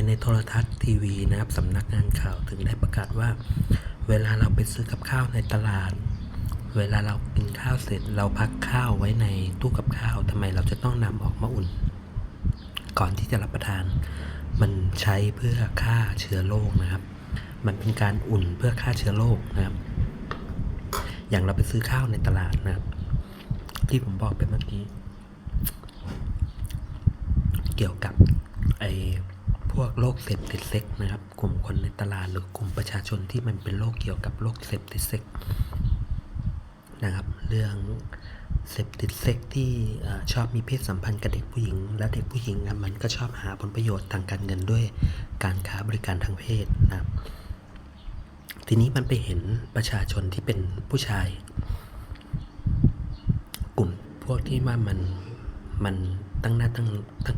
ไมในโทรทัศน์ทีวีนะครับสำนักงานข่าวถึงได้ประกาศว่า เวลาเราไปซื้อกับข้าวในตลาด เวลาเรากินข้าวเสร็จเราพักข้าวไว้ในตู้กับข้าวทำไมเราจะต้องนำออกมาอุ่น ก่อนที่จะรับประทาน มันใช้เพื่อฆ่าเชื้อโรคนะครับ มันเป็นการอุ่นเพื่อฆ่าเชื้อโรคนะครับ อย่างเราไปซื้อข้าวในตลาดนะครับ ที่ผมบอกไปเมื่อกี้ เกี่ยวกับไอ วกโรคเซปติดเซ็กนะครับ กลุ่มคนในตลาดหรือกลุ่มประชาชนที่มันเป็นโรคเกี่ยวกับโรคเซปติดเซ็กนะครับ เรื่องเซปติดเซ็กที่ชอบมีเพศสัมพันธ์กับเด็กผู้หญิง และเด็กผู้หญิงอะมันก็ชอบหาผลประโยชน์ทางการเงินด้วยการค้าบริการทางเพศนะครับทีนี้มันไปเห็นประชาชนที่เป็นผู้ชาย กลุ่มพวกที่ว่ามันมันตั้งหน้าตั้งตั้ง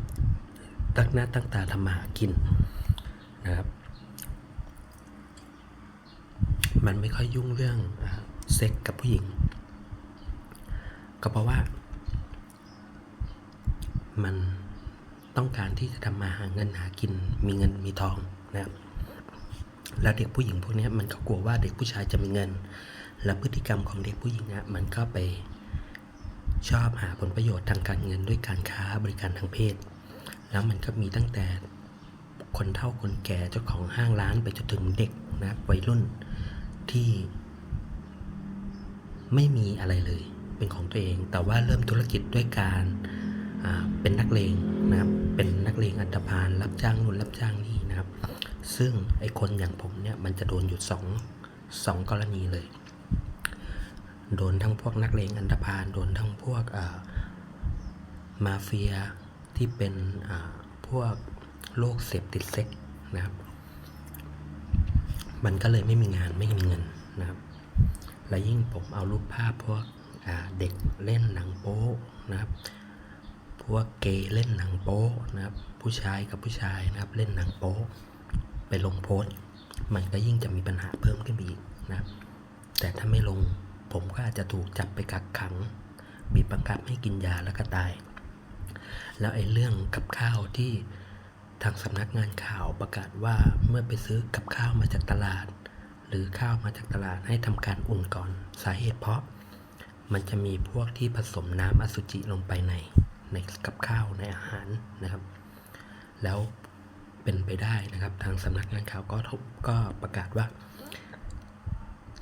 ตั้งหน้าตั้งตาทำมาหากินนะครับ มันไม่ค่อยยุ่งเรื่องเซ็กกับผู้หญิง ก็เพราะว่า มันต้องการที่จะทำมาหาเงินหากิน มีเงินมีทองนะครับแล้วเด็กผู้หญิงพวกนี้มันก็กลัวว่าเด็กผู้ชายจะมีเงิน และพฤติกรรมของเด็กผู้หญิงอะมันก็ไปชอบหาผลประโยชน์ทางการเงินด้วยการค้าบริการทางเพศ แล้วมันก็มีตั้งแต่คนเฒ่าคนแก่เจ้าของห้างร้านไปจนถึงเด็กนะวัยรุ่นที่ไม่มีอะไรเลย เป็นของตัวเอง แต่ว่าเริ่มธุรกิจด้วยการเป็นนักเลงนะครับ เป็นนักเลงอันธพาลรับจ้างนู่นรับจ้างนี่นะครับ ซึ่งไอ้คนอย่างผมเนี่ยมันจะโดนอยู่สองสองกรณีเลย โดนทั้งพวกนักเลงอันธพาล โดนทั้งพวกมาเฟีย ที่เป็นพวกโรคเสพติดเซ็กนะครับ มันก็เลยไม่มีงานไม่มีเงินนะครับ และยิ่งผมเอารูปภาพพวกเด็กเล่นหนังโป๊นะครับ พวกเกย์เล่นหนังโป๊นะครับ ผู้ชายกับผู้ชายนะครับเล่นหนังโป๊ไปลงโพสต์ มันก็ยิ่งจะมีปัญหาเพิ่มขึ้นไปอีกนะครับ แต่ถ้าไม่ลงผมก็อาจจะถูกจับไปกักขัง บีบบังคับให้กินยาแล้วก็ตาย แล้วไอ้เรื่องกับข้าวที่ทางสำนักงานข่าวประกาศว่าเมื่อไปซื้อกับข้าวมาจากตลาด หรือข้าวมาจากตลาดให้ทำการอุ่นก่อนสาเหตุเพราะ มันจะมีพวกที่ผสมน้ำอสุจิลงไปในในกับข้าวในอาหารนะครับ แล้วเป็นไปได้นะครับทางสำนักงานข่าวก็ทบก็ประกาศว่า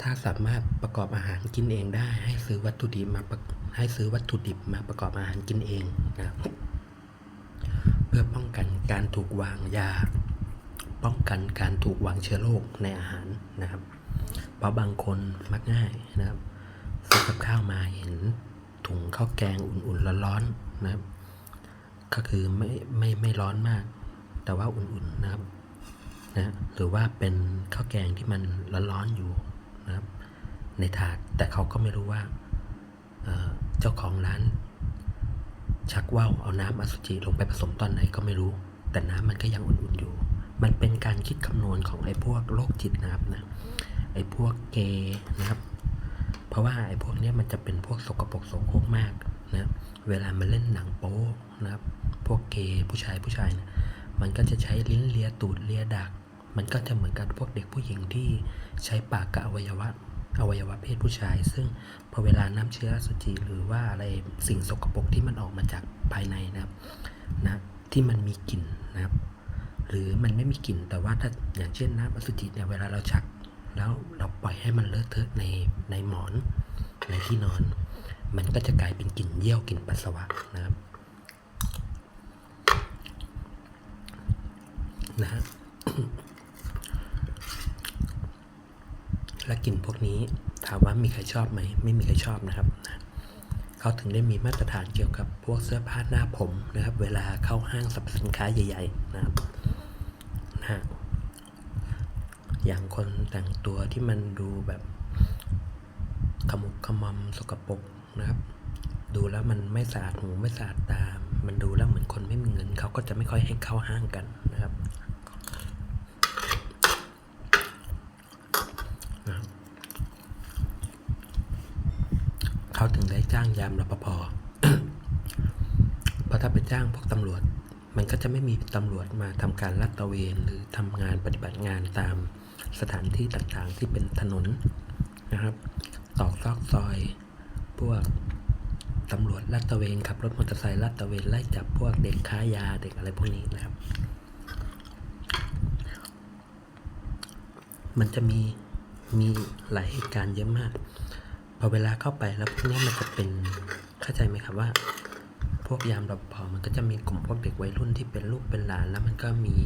ถ้าสามารถประกอบอาหารกินเองได้ให้ซื้อวัตถุดิบมาประ ให้ซื้อวัตถุดิบมาประกอบอาหารกินเองนะครับเพื่อป้องกันการถูกวางยา ป้องกันการถูกวางเชื้อโรคในอาหารนะครับ เพราะบางคนมักง่ายนะครับซื้อกับข้าวมาเห็นถุงข้าวแกงอุ่นๆร้อนๆนะครับ ก็คือไม่ไม่ไม่ร้อนมาก แต่ว่าอุ่นๆนะครับนะหรือว่าเป็นข้าวแกงที่มันร้อนๆอยู่นะครับ ในถาดแต่เขาก็ไม่รู้ว่า เจ้าของร้าน ชักว่าวเอาน้ำอสุจิลงไปผสมตอนไหนก็ไม่รู้ แต่น้ำมันก็ยังอุ่นๆอยู่ มันเป็นการคิดคำนวณของไอ้พวกโรคจิตนะครับนะไอ้พวกเกย์นะครับ เพราะว่าไอ้พวกนี้มันจะเป็นพวกสกปรกโสโครกมากนะเวลามาเล่นหนังโป๊นะครับ พวกเกย์ผู้ชายผู้ชายนะมันก็จะใช้ลิ้นเลียตูดเลียดัก มันก็จะเหมือนกับพวกเด็กผู้หญิงที่ใช้ปากกับอวัยวะ อวัยวะเพศผู้ชาย ซึ่งพอเวลาน้ำเชื้ออสุจิหรือว่าอะไรสิ่งสกปรกที่มันออกมาจากภายในนะครับนะที่มันมีกลิ่นนะครับ หรือมันไม่มีกลิ่นแต่ว่าถ้าอย่างเช่นน้ำอสุจิเนี่ยเวลาเราชัก แล้วเราปล่อยให้มันเลอะเทอะในในหมอนในที่นอน มันก็จะกลายเป็นกลิ่นเยี่ยวกลิ่นปัสสาวะนะครับนะฮะ และกลิ่นพวกนี้ถามว่ามีใครชอบไหม ไม่มีใครชอบนะครับ เขาถึงได้มีมาตรฐานเกี่ยวกับพวกเสื้อผ้าหน้าผมนะครับ เวลาเข้าห้างสรรพสินค้าใหญ่ ๆ นะครับนะฮะอย่างคนแต่งตัวที่มันดูแบบขมุกขมำสกปรกนะครับ ดูแล้วมันไม่สะอาดหูไม่สะอาดตา มันดูแล้วเหมือนคนไม่มีเงินเขาก็จะไม่ค่อยให้เข้าห้างกันนะครับ เขาถึงได้ จ้างยามรปภเพราะถ้าไปจ้างพวกตำรวจ มันก็จะไม่มีตำรวจมาทำการลาดตระเวนหรือทำงานปฏิบัติงานตามสถานที่ต่างๆที่เป็นถนนนะครับตอกซอกซอย พวกตำรวจลาดตระเวนขับรถมอเตอร์ไซค์ลาดตระเวนไล่จับพวกเด็กค้ายาเด็กอะไรพวกนี้นะครับ มันจะมีมีหลายเหตุการณ์เยอะมาก พอเวลาเข้าไปแล้วพวกนี้มันจะเป็นเข้าใจไหมครับว่า พวกยามรปภมันก็จะมีกลุ่มพวกเด็กวัยรุ่นที่เป็นลูกเป็นหลาน แล้วมันก็มี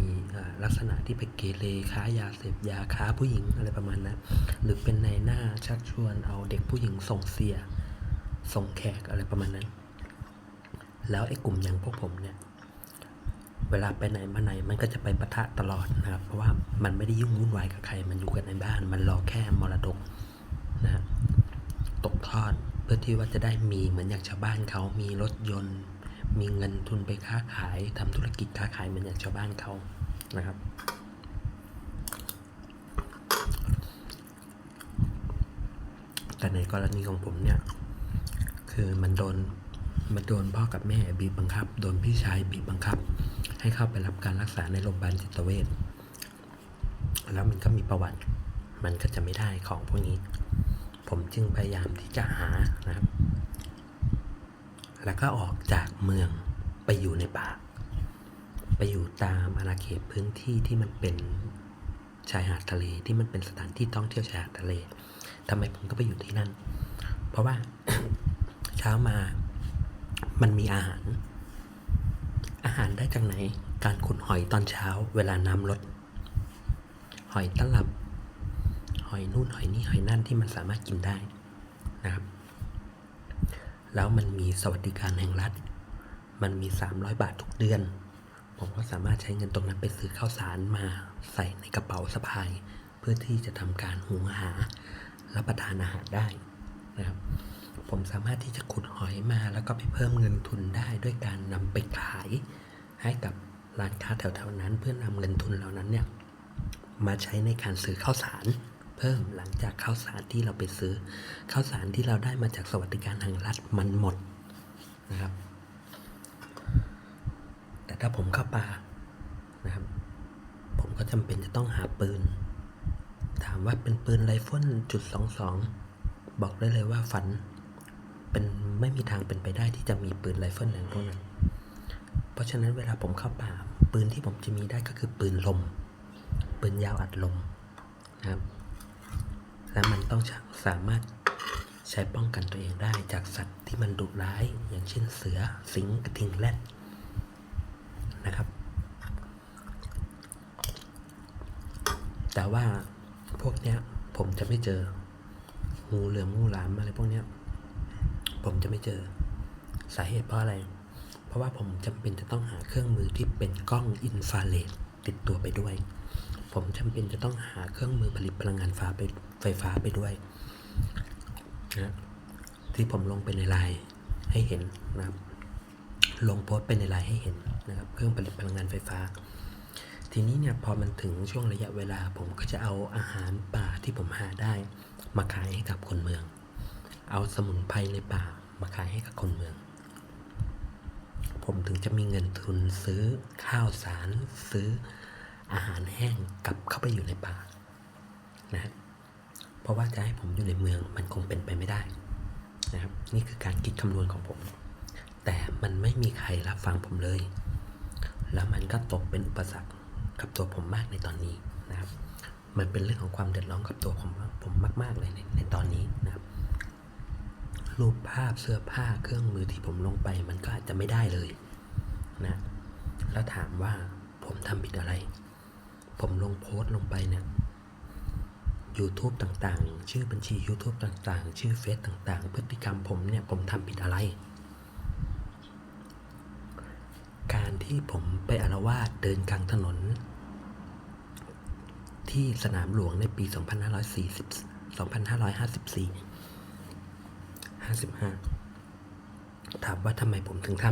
ลักษณะที่ไปเกเรค้ายาเสพยาค้าผู้หญิงอะไรประมาณนั้นหรือเป็นในายหน้าชักชวนเอาเด็กผู้หญิงส่งเสีย ส่งแขกอะไรประมาณนั้น แล้วไอ้กลุ่มอย่างพวกผมเนี่ยเวลาไปไหนมาไหนมันก็จะไปปะทะตลอดนะครับ เพราะว่ามันไม่ได้ยุ่งวุ่นวายกับใคร มันอยู่กันในบ้าน มันรอแค่มรดกนะฮะ ตกทอด เพื่อที่ว่าจะได้มีเหมือนอย่างชาวบ้านเขามีรถยนต์ มีเงินทุนไปค้าขายทำธุรกิจค้าขายเหมือนอย่างชาวบ้านเขานะครับแต่ในกรณีของผมเนี่ย คือมันโดนมันโดนพ่อกับแม่บีบบังคับ โดนพี่ชายบีบบังคับ ให้เข้าไปรับการรักษาในโรงพยาบาลจิตเวชแล้วมันก็มีประวัติ มันก็จะไม่ได้ของพวกนี้ ผมจึงพยายามที่จะหานะครับ แล้วก็ออกจากเมืองไปอยู่ในป่า ไปอยู่ตามอาณาเขตพื้นที่ที่มันเป็นชายหาดทะเลที่มันเป็นสถานที่ท่องเที่ยวชายหาดทะเลทำไมผมก็ไปอยู่ที่นั่น เพราะว่าเช้ามามันมีอาหาร อาหารได้จากไหน การขุดหอยตอนเช้า เวลาน้ำลด หอยตลับ อยนู่นหอยนี่หอยนั่นที่มันสามารถกินได้นะครับ แล้วมันมีสวัสดิการแห่งรัฐ มันมี 300 บาททุกเดือน ผมก็สามารถใช้เงินตรงนั้นไปซื้อข้าวสารมาใส่ในกระเป๋าสะพาย เพื่อที่จะทำการหุงหารับประทานอาหารได้นะครับ ผมสามารถที่จะขุดหอยมาแล้วก็ไปเพิ่มเงินทุนได้ด้วยการนำไปขายให้กับร้านค้าแถวๆนั้นเพื่อนำเงินทุนเหล่านั้นเนี่ยมาใช้ในการซื้อข้าวสาร เพิ่มหลังจากข้าวสารที่เราไปซื้อข้าวสารที่เราได้มาจากสวัสดิการทางรัฐมันหมดนะครับ แต่ถ้าผมเข้าป่านะครับ ผมก็จำเป็นจะต้องหาปืน ถามว่าเป็นปืนไรเฟิลจุดสองสองบอกได้เลยว่าฝันเป็นไม่มีทางเป็นไปได้ที่จะมีปืนไรเฟิลอะไรพวกนั้น เพราะฉะนั้นเวลาผมเข้าป่าปืนที่ผมจะมีได้ก็คือปืนลม ปืนยาวอัดลมนะครับ และมันต้องสามารถใช้ป้องกันตัวเองได้จากสัตว์ที่มันดุร้าย อย่างเช่นเสือสิงห์กระทิงแรดนะครับ แต่ว่าพวกเนี้ยผมจะไม่เจองูเหลือมงูหลามอะไรพวกเนี้ยผมจะไม่เจอสาเหตุเพราะอะไร เพราะว่าผมจำเป็นจะต้องหาเครื่องมือที่เป็นกล้องอินฟราเรดติดตัวไปด้วย ผมจำเป็นจะต้องหาเครื่องมือผลิตพลังงานฟ้าไป ไฟฟ้าไปด้วยนะที่ผมลงไปในไลน์ให้เห็นนะครับ ลงโพสต์ไปในไลน์ให้เห็นนะครับ เครื่องผลิตพลังงานไฟฟ้า ทีนี้เนี่ยพอมันถึงช่วงระยะเวลา ผมก็จะเอาอาหารป่าที่ผมหาได้ มาขายให้กับคนเมือง เอาสมุนไพรในป่ามาขายให้กับคนเมือง ผมถึงจะมีเงินทุนซื้อข้าวสารซื้ออาหารแห้งกลับเข้าไปอยู่ในป่านะครับ เพราะว่าจะให้ผมอยู่ในเมืองมันคงเป็นไปไม่ได้นะครับ นี่คือการคิดคำนวณของผม แต่มันไม่มีใครรับฟังผมเลย แล้วมันก็ตกเป็นอุปสรรคกับตัวผมมากในตอนนี้นะครับ มันเป็นเรื่องของความเดือดร้อนกับตัวผมผมมาก ๆ เลยในในตอนนี้นะครับ รูปภาพเสื้อผ้าเครื่องมือที่ผมลงไป มันก็อาจจะไม่ได้เลยนะ แล้วถามว่าผมทำผิดอะไร ผมลงโพสต์ลงไปเนี่ย YouTube ต่างๆ ชื่อบัญชี YouTube ต่าง ๆ ชื่อเฟซต่าง ๆ พฤติกรรมผมเนี่ย ผมทำผิดอะไร การที่ผมไปอารวาสเดินกลางถนน ที่สนามหลวงในปี 2540 2554 55 ถามว่าทำไมผมถึงท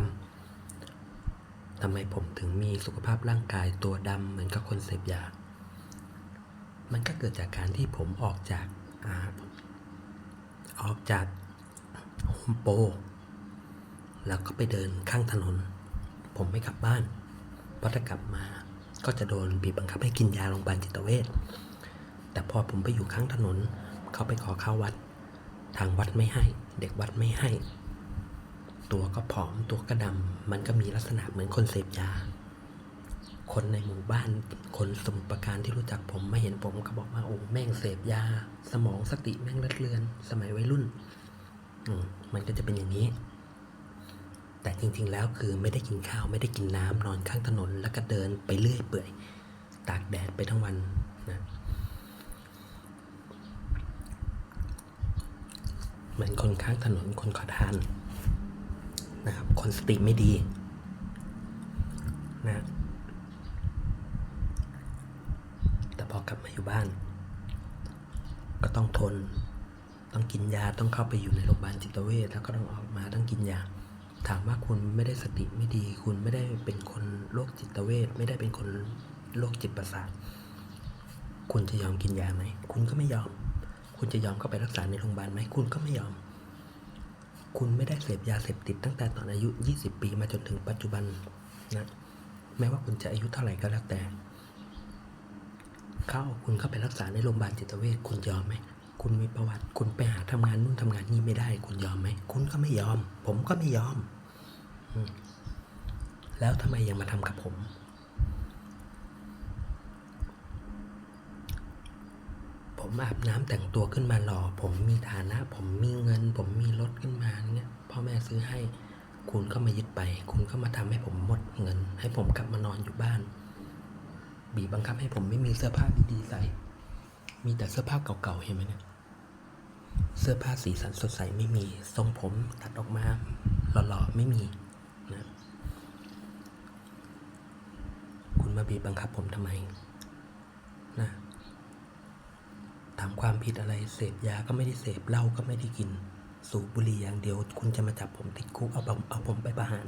ำทำไมผมถึงมีสุขภาพร่างกายตัวดำเหมือนกับคนเสพยา มันก็เกิดจากการที่ผมออกจากอออกจากโฮมโปรแล้วก็ไปเดินข้างถนน ผมไม่กลับบ้าน เพราะถ้ากลับมาก็จะโดนบีบบังคับให้กินยาโรงพยาบาลจิตเวช แต่พอผมไปอยู่ข้างถนน เขาไปขอเข้าวัด ทางวัดไม่ให้ เด็กวัดไม่ให้ ตัวก็ผอมตัวก็ดำ มันก็มีลักษณะเหมือนคนเสพยา คนในหมู่บ้าน คนสมุทรปราการที่รู้จักผมมาเห็นผมก็บอกว่าโอ้แม่งเสพยา สมองสติแม่งเลือนเลือน สมัยวัยรุ่นอืมมันก็จะเป็นอย่างนี้ แต่จริงๆแล้วคือไม่ได้กินข้าวไม่ได้กินน้ำนอนข้างถนน แล้วก็เดินไปเรื่อยเปื่อย ตากแดดไปทั้งวันนะเหมือนคนข้างถนนคนขอทานนะครับ คนสติไม่ดีนะ แต่พ อยู่บ้าน ก็ต้องทน ต้องกินยาต้องเข้าไปอยู่ในโรงพยาบาลจิตเวชแล้วก็ต้องออกมาต้องกินยา ถามว่าคุณไม่ได้สติไม่ดี คุณไม่ได้เป็นคนโรคจิตเวชไม่ได้เป็นคนโรคจิตประสาทคุณจะยอมกินยาไหมคุณก็ไม่ยอม คุณจะยอมเข้าไปรักษาในโรงพยาบาลไหมคุณก็ไม่ยอม คุณไม่ได้เสพยาเสพติดตั้งแต่ตอนอายุ 20 ปีมาจนถึงปัจจุบันนะแม้ว่าคุณจะอายุเท่าไหร่ก็แล้วแต่ เข้าคุณเข้าไปรักษาในโรงพยาบาลจิตเวชคุณยอมไหมคุณมีประวัติคุณไปหาทำงานนู่นทำงานนี่ไม่ได้ คุณยอมไหมคุณก็ไม่ยอม ผมก็ไม่ยอม แล้วทำไมยังมาทำกับผม ผมอาบน้ำแต่งตัวขึ้นมาหล่อผมมีฐานะ ผมมีเงิน ผมมีรถขึ้นมาเนี่ยพ่อแม่ซื้อให้ คุณก็มายึดไป คุณก็มาทำให้ผมหมดเงิน ให้ผมกลับมานอนอยู่บ้าน บีบบังคับให้ผมไม่มีเสื้อผ้าดีๆใส่ มีแต่เสื้อผ้าเก่าๆเห็นไหมเนี่ย เสื้อผ้าสีสันสดใสไม่มี ทรงผมตัดออกมาหล่อๆไม่มีนะคุณมาบีบบังคับผมทำไมนะทำความผิดอะไร เสพยาก็ไม่ได้เสพเหล้าก็ไม่ได้กิน สูบบุหรี่อย่างเดียว คุณจะมาจับผมติดคุกเอาผมเอาผมไปประหาร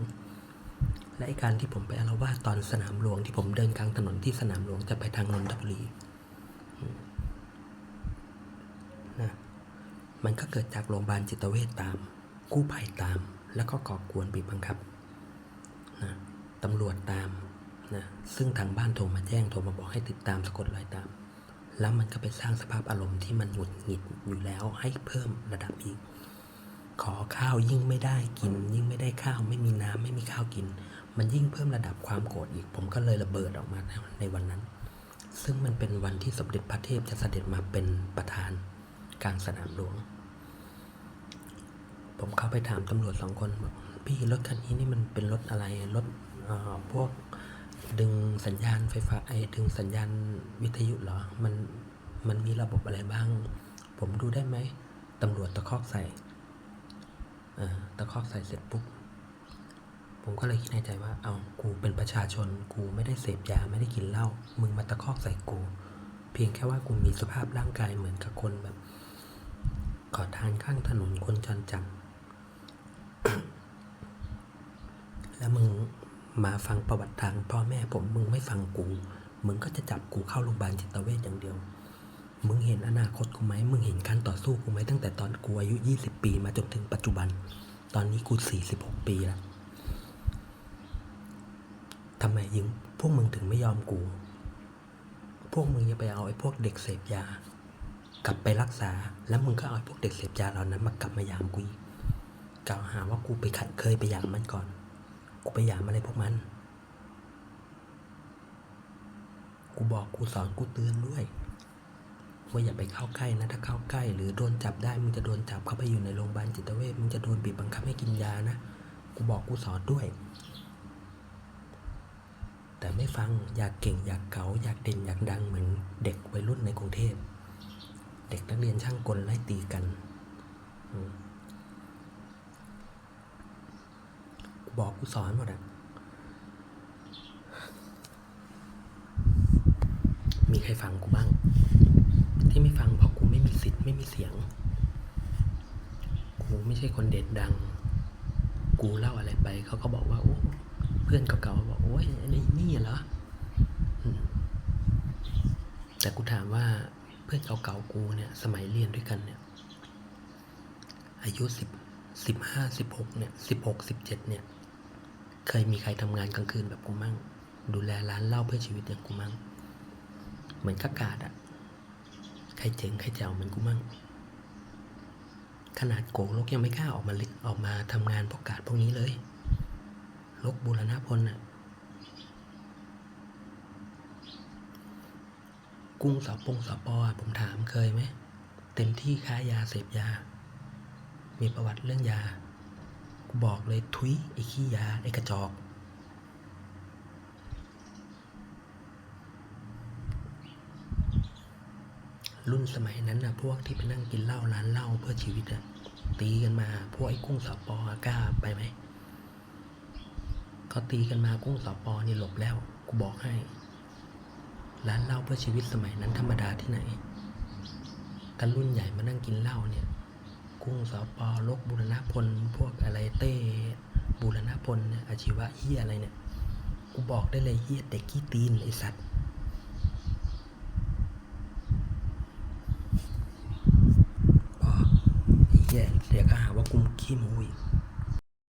และไอการที่ผมไปอาละวาดตอนสนามหลวงที่ผมเดินกลางถนนที่สนามหลวงจะไปทางนนทบุรีนะมันก็เกิดจากโรงพยาบาลจิตเวชตาม กู้ภัยตาม แล้วก็ก่อกวนบีบบังคับนะตำรวจตามนะซึ่งทางบ้านโทรมาแจ้งโทรมาบอกให้ติดตามสะกดรอยตาม แล้วมันก็ไปสร้างสภาพอารมณ์ที่มันหงุดหงิดอยู่แล้วให้เพิ่มระดับอีก ขอข้าวยิ่งไม่ได้กิน ยิ่งไม่ได้ข้าวไม่มีน้ำไม่มีข้าวกิน มันยิ่งเพิ่มระดับความโกรธอีก ผมก็เลยระเบิดออกมาในวันนั้น ซึ่งมันเป็นวันที่สมเด็จพระเทพจะเสด็จมาเป็นประธานกลางสนามหลวง ผมเข้าไปถามตำรวจสองคนบอกพี่รถคันนี้นี่มันเป็นรถอะไรรถพวกดึงสัญญาณไฟฟ้าไอ้ดึงสัญญาณวิทยุเหรอ มันมันมีระบบอะไรบ้าง ผมดูได้ไหมตำรวจตะคอกใส่ ตะคอกใส่เสร็จปุ๊บ ผมก็เลยคิดในใจว่า เอากูเป็นประชาชน กูไม่ได้เสพยาไม่ได้กินเหล้า มึงมาตะคอกใส่กู เพียงแค่ว่ากูมีสภาพร่างกายเหมือนกับคนแบบ ขอทานข้างถนนคนจรจัดแล้วมึงมาฟังประวัติทางพ่อแม่ผม มึงไม่ฟังกู มึงก็จะจับกูเข้าโรงพยาบาลจิตเวชอย่างเดียว มึงเห็นอนาคตกูไหม มึงเห็นการต่อสู้กูไหมตั้งแต่ตอนกูอายุ 20 ปีมาจนถึงปัจจุบัน ตอนนี้กู 46 ปีแล้วทำไมยิงพวกมึงถึงไม่ยอมกู พวกมึงย่าไปเอาไอ้พวกเด็กเสพยา กลับไปรักษา แล้วมึงก็เอาไอ้พวกเด็กเสพยาเหล่านั้นมากลับมายามกูกกล่าวหาว่ากูไปขัดเคยไปยามมันก่อน กูไปยามอะไรพวกมัน กูบอกกูสอนกูเตือนด้วย ว่าอย่าไปเข้าใกล้นะถ้าเข้าใกล้ หรือโดนจับได้มึงจะโดนจับเข้าไปอยู่ในโรงพยาบาลจิตเวชมึงจะโดนบีบบังคับให้กินยานะกูบอกกูสอนด้วย แต่ไม่ฟังอยากเก่งอยากเก๋าอยากเด่นอยากดังเหมือนเด็กวัยรุ่นในกรุงเทพเด็กนักเรียนช่างกลไล่ตีกันกูบอกกูสอนหมดอะมีใครฟังกูบ้าง ที่ไม่ฟังเพราะกูไม่มีสิทธิ์ไม่มีเสียง กูไม่ใช่คนเด่นดัง กูเล่าอะไรไปเขาก็บอกว่าโอ้เพื่อนเก่าๆบอกโอ้ยอันนี้นี่เหรอแต่กูถามว่าเพื่อนเก่าๆกูเนี่ย สมัยเรียนด้วยกันเนี่ย อายุสิบสิบห้าสิบหกเนี่ยสิบหกสิบเจ็ดเนี่ย เคยมีใครทำงานกลางคืนแบบกูมั่ง ดูแลร้านเหล้าเพื่อชีวิตอย่างกูมั่ง เหมือนกากาดอะ ใครเจ๋งใครแจ๋วเหมือนกูมั่ง ขนาดโกงลกยังไม่กล้าออกมาลิออกมาทำงานพวกกาดพวกนี้เลย ลกบูรณพลน่ะกุ้งสอบปงสอบปอผมถามเคยไหม เต็มที่ค้ายาเสพยา มีประวัติเรื่องยากูบอกเลยทุยไอ้ขี้ยา ไอ้กระจอก รุ่นสมัยนั้นนะพวกที่ไปนั่งกินเหล้าร้านเหล้าเพื่อชีวิตอะตีกันมา พวกไอ้กุ้งสอปอกล้าไปไหมเขาตีกันมากุ้งสอปอนี่หลบแล้ว กูบอกให้ ร้านเหล้าเพื่อชีวิตสมัยนั้นธรรมดาที่ไหนกันรุ่นใหญ่มานั่งกินเหล้าเนี่ย กุ้งสอปอลกบุรณพล พวกอะไรเต้บุรณพลเนี่ยอาชีวะเฮียอะไรเนี่ย กูบอกได้เลยเฮียเด็กขี้ตีนไอสัตว์ พ